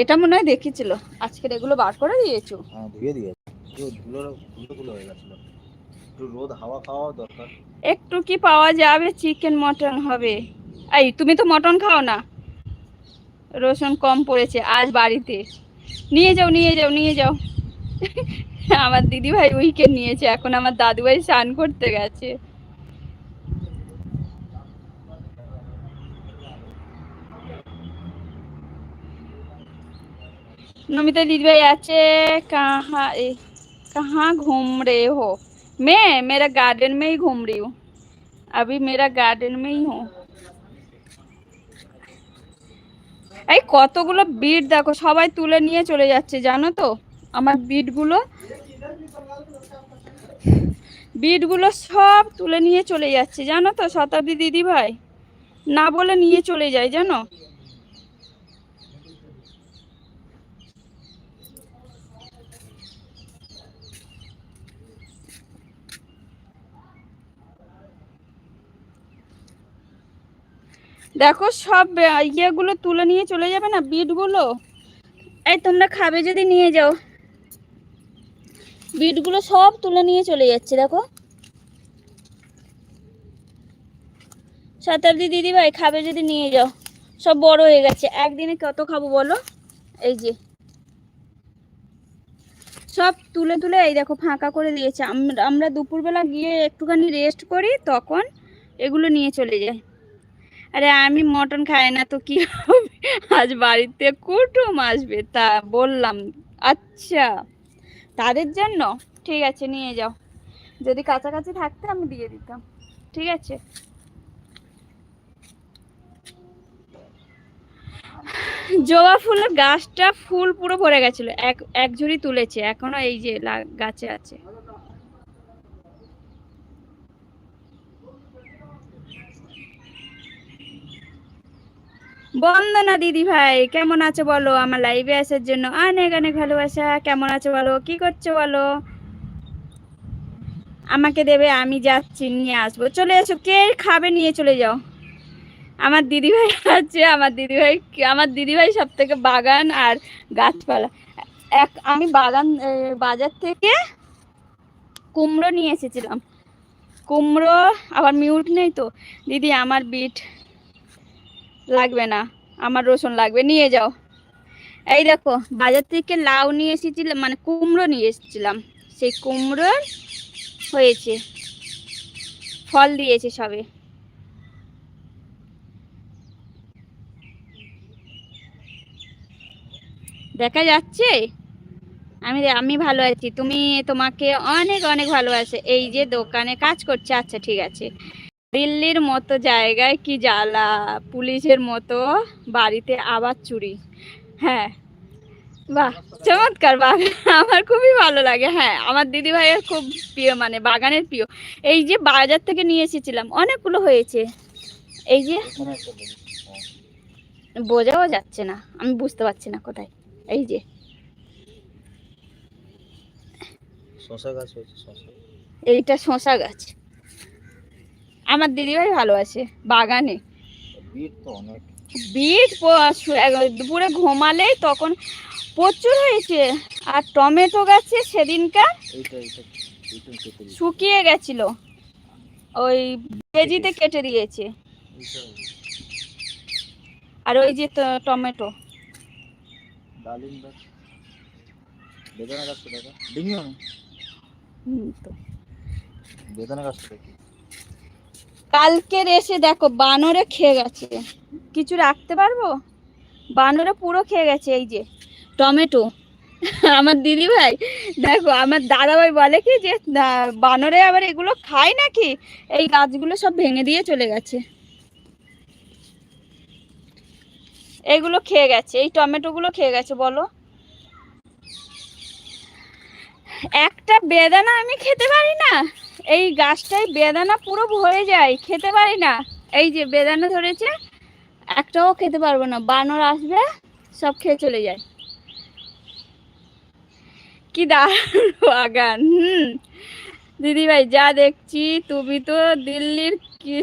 এটা মনে হয় দেখেছিল আজকের এগুলো বার করে দিয়েছ? হ্যাঁ ধুয়ে দিয়েছে। ধুলো ধুলো ধুলো হয়ে গেছিল। একটু রোদ হাওয়া খাওয়া দরকার। একটু কি পাওয়া যাবে? চিকেন মটন হবে। এই তুমি তো মটন খাও না। রসুন কম পড়েছে আজ বাড়িতে। নিয়ে যাও নিয়ে যাও নিয়ে যাও। আমার দিদি ভাই উইকেন্ড নিয়েছে এখন আমার দাদু ভাই স্নান করতে গেছে। नमिता दीदी भाई आचे कहाँ ए, कहाँ घूम रहे हो मैं मेरा गार्डन में ही घूम रही हूँ अभी मेरा गार्डन में ही हूँ এই কতগুলো বিট দেখো সবাই তুলে নিয়ে চলে যাচ্ছে জানো তো আমার বিটগুলো বিটগুলো সব তুলে নিয়ে চলে যাচ্ছে জানো তো শতাব্দী দিদি ভাই না বলে নিয়ে চলে যায় জানো দেখো সব ইয়েগুলো তুলে নিয়ে চলে যাবে না, বিটগুলো? এই তোমরা খাবে যদি নিয়ে যাও। বিটগুলো সব তুলে নিয়ে চলে যাচ্ছে, দেখো। শতাব্দী দিদি ভাই খাবে যদি নিয়ে যাও। সব বড় হয়ে গেছে। একদিনে কত খাব বলো? এই যে। সব তুলে তুলে এই দেখো ফাঁকা করে দিয়েছে। আমরা দুপুরবেলা গিয়ে একটুখানি রেস্ট করি, তখন এগুলো নিয়ে চলে যায় আরে আমি মটন খাই না তো কি হবে? আজ বাড়িতে কুটুম আসবে, তা বললাম। আচ্ছা তাদের জন্য? ঠিক আছে, নিয়ে যাও। যদি কাছাকাছি থাকতে আমি দিয়ে দিতাম। ঠিক আছে। জবা ফুলের গাছটা ফুল পুরো ভরে গেছিল। এক এক ঝুড়ি তুলেছে, এখনও এই যে গাছে আছে। বন্দনা দিদি ভাই, কেমন আছো বলো? আমার লাইভে আসার জন্য অনেক অনেক ভালোবাসা। কেমন আছো বলো? কি করছ বলো? আমাকে দেবে, আমি যাচ্ছি, নিয়ে আসব। চলে এসো, কে খাবে নিয়ে চলে যাও। আমার দিদি ভাই আছে, আমার দিদি ভাই, আমার দিদি ভাই সব থেকে বাগান আর গাছপালা। এক, আমি বাগান বাজার থেকে কুমড়ো নিয়ে এসেছিলাম। কুমড়ো, আবার মিউট নেই তো? দিদি, আমার বিট। লাগবে না। আমার রসুন লাগবে, নিয়ে যাও। এই দেখো, বাজার থেকে লাউ নিয়ে এসেছিলাম মানে কুমড়ো নিয়ে এসেছিলাম। সেই কুমড়োর হয়েছে, ফল দিয়েছে সবে। দেখা যাচ্ছে? আমি আমি ভালো আছি। তুমি তোমাকে অনেক অনেক ভালো ভালোবাসে। এই যে দোকানে কাজ করছে আচ্ছা ঠিক আছে। দিল্লির মতো জায়গায় কি জ্বালা? পুলিশের মতো বাড়িতে আবার চুরি। হ্যাঁ। বাহ চমৎকার বাহ আমার খুবই ভালো লাগে। হ্যাঁ আমার দিদি ভাইয়ের খুব প্রিয় মানে বাগানের প্রিয়। এই যে বাজার থেকে নিয়ে এসেছিলাম অনেকগুলো হয়েছে। এই যে। বোঝাও যাচ্ছে না আমি বুঝতে পারছি না কোথায়। এই যে। এইটা শশা গাছ। আমার দিদিভাই ভালো আছে বাগানে বিট এক- দুপুরে ঘুমালেই তখন প্রচুর হয়েছে। আর টমেটো গাছে সেদিনকার শুকিয়ে গেছিল। ওই কেজিতে কেটে দিয়েছে। আর ওই যে টমেটো। ডালিম গাছ। বেদানা গাছটা দেখা। বেদানা গাছটা দেখি। কালকের এসে দেখো বানরে খেয়ে গেছে। কিছু রাখতে পারব? বানরে পুরো খেয়ে গেছে এই যে, টমেটো। আমার দিদি ভাই দেখো আমার দাদা ভাই বলে কি যে বানরে আবার এগুলো খায় নাকি? এই গাছগুলো সব ভেঙে দিয়ে চলে গেছে। এগুলো খেয়ে গেছে, এই টমেটোগুলো খেয়ে গেছে, বলো। একটা বেদানা আমি খেতে পারি না? এই গাছটায় বেদানা পুরো ভরে যায়, খেতে পারি না। এই যে বেদানা ধরেছে, একটাও খেতে পারব না, বানর আসবে, সব খেয়ে চলে যায়। কি দারুণ বাগান, হুম। দিদি ভাই যা দেখছি, তুমি তো দিল্লির কি